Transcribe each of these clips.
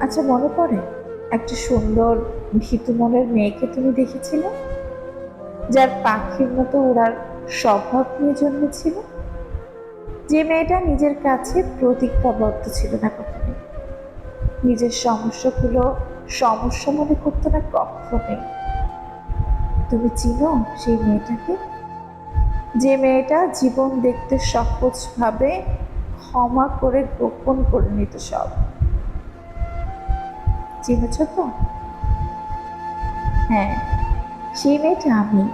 আচ্ছা মনে পড়ে? একটা সুন্দর ভীতু মনের মেয়েকে তুমি দেখেছিলে? যার পাখির মতো ওড়ার স্বভাব নিয়ে জন্মেছিল? যে মেয়েটা নিজের কাছে প্রতিজ্ঞাবদ্ধ ছিল না কখনো। নিজের সমস্যাগুলো সমস্যা মনে করতো না, কখনোই। তুমি চিনো সেই মেয়েটাকে? যে মেয়েটা জীবন দেখতে সহজভাবে ক্ষমা করে গোপন করে নিত সব। চিনেছ তো? হ্যাঁ সেই মেয়েটা আমি,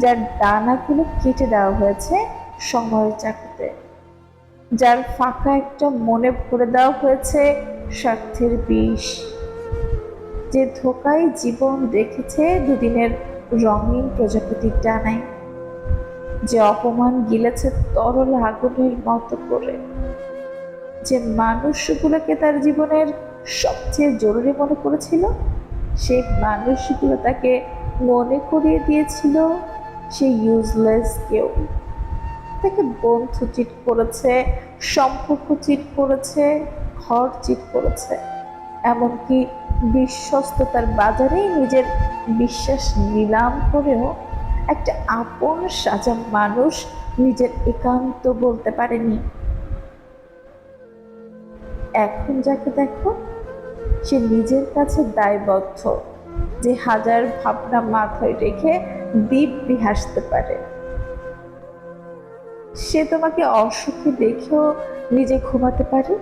যার ডানাগুলো কেটে দেওয়া হয়েছে সময়ের চাকুতে যার ফাঁকা একটা মনে ভরে দেওয়া হয়েছে স্বার্থের বিষ, যে ধোকায় জীবন দেখেছে দুদিনের রঙিন প্রজাপতির ডানায়, যে অপমান গিলেছে তরল আগুনের মতো করে, যে মানুষগুলোকে তার জীবনের সবচেয়ে জরুরি মনে করেছিল? সেই মানুষগুলো তাকে মনে করিয়ে দিয়েছিল সে ইউজলেস কেউ। তাকে বন্ধু চিট করেছে, সম্পর্ক চিট করেছে, ঘর চিট করেছে। এমনকি বিশ্বস্ততার বাজারেই নিজের বিশ্বাস নিলাম করেও একটা আপন সাজা মানুষ নিজের একান্ত বলতে পারেনি। এখন যাকে দেখো সে নিজের কাছে দায়বদ্ধ। যে হাজার ভাবনা মাথায় রেখে দিব্যি হাসতে পারে। সে তোমাকে অসুখী দেখেও নিজে ঘুমাতে পারে?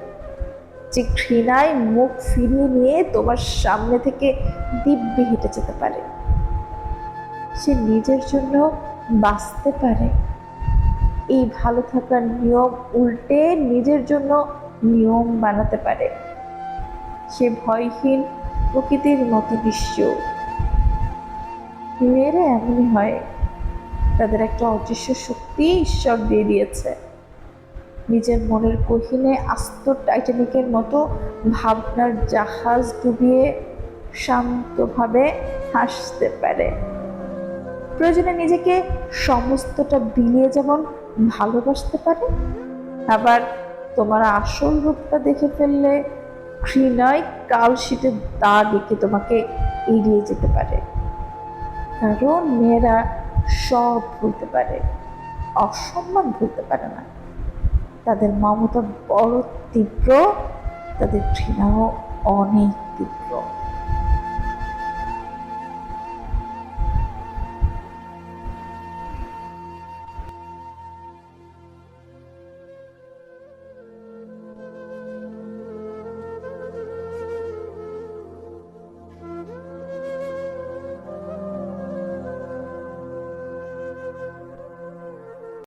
যে ঘৃণায় মুখ ফিরিয়ে নিয়ে তোমার সামনে থেকে দিব্যি হেঁটে যেতে পারে। সে নিজের জন্য বাঁচতে পারে। এই ভালো থাকার নিয়ম উল্টে নিজের জন্য নিয়ম বানাতে পারে। ভয়হীন প্রকৃতির মতো বিশ্ব মেয়েরা এমনই হয়। তাদের একটা অদৃশ্য শক্তি ঈশ্বর দিয়ে দিয়েছে। নিজের মনের গহীনে আস্ত টাইটানিকের মতো ভাবনার জাহাজ ডুবিয়ে শান্তভাবে হাসতে পারে। প্রয়োজনে নিজেকে সমস্তটা বিলিয়ে যেমন ভালোবাসতে পারে, আবার তোমার আসল রূপটা দেখে ফেললে ঘৃণায় কাল শীতের দাগ দেখে তোমাকে এড়িয়ে যেতে পারে। কারণ মেয়েরা সব ভুলতে পারে, অসম্মান ভুলতে পারে না। তাদের মমতা বড় তীব্র, তাদের ঘৃণাও অনেক তীব্র।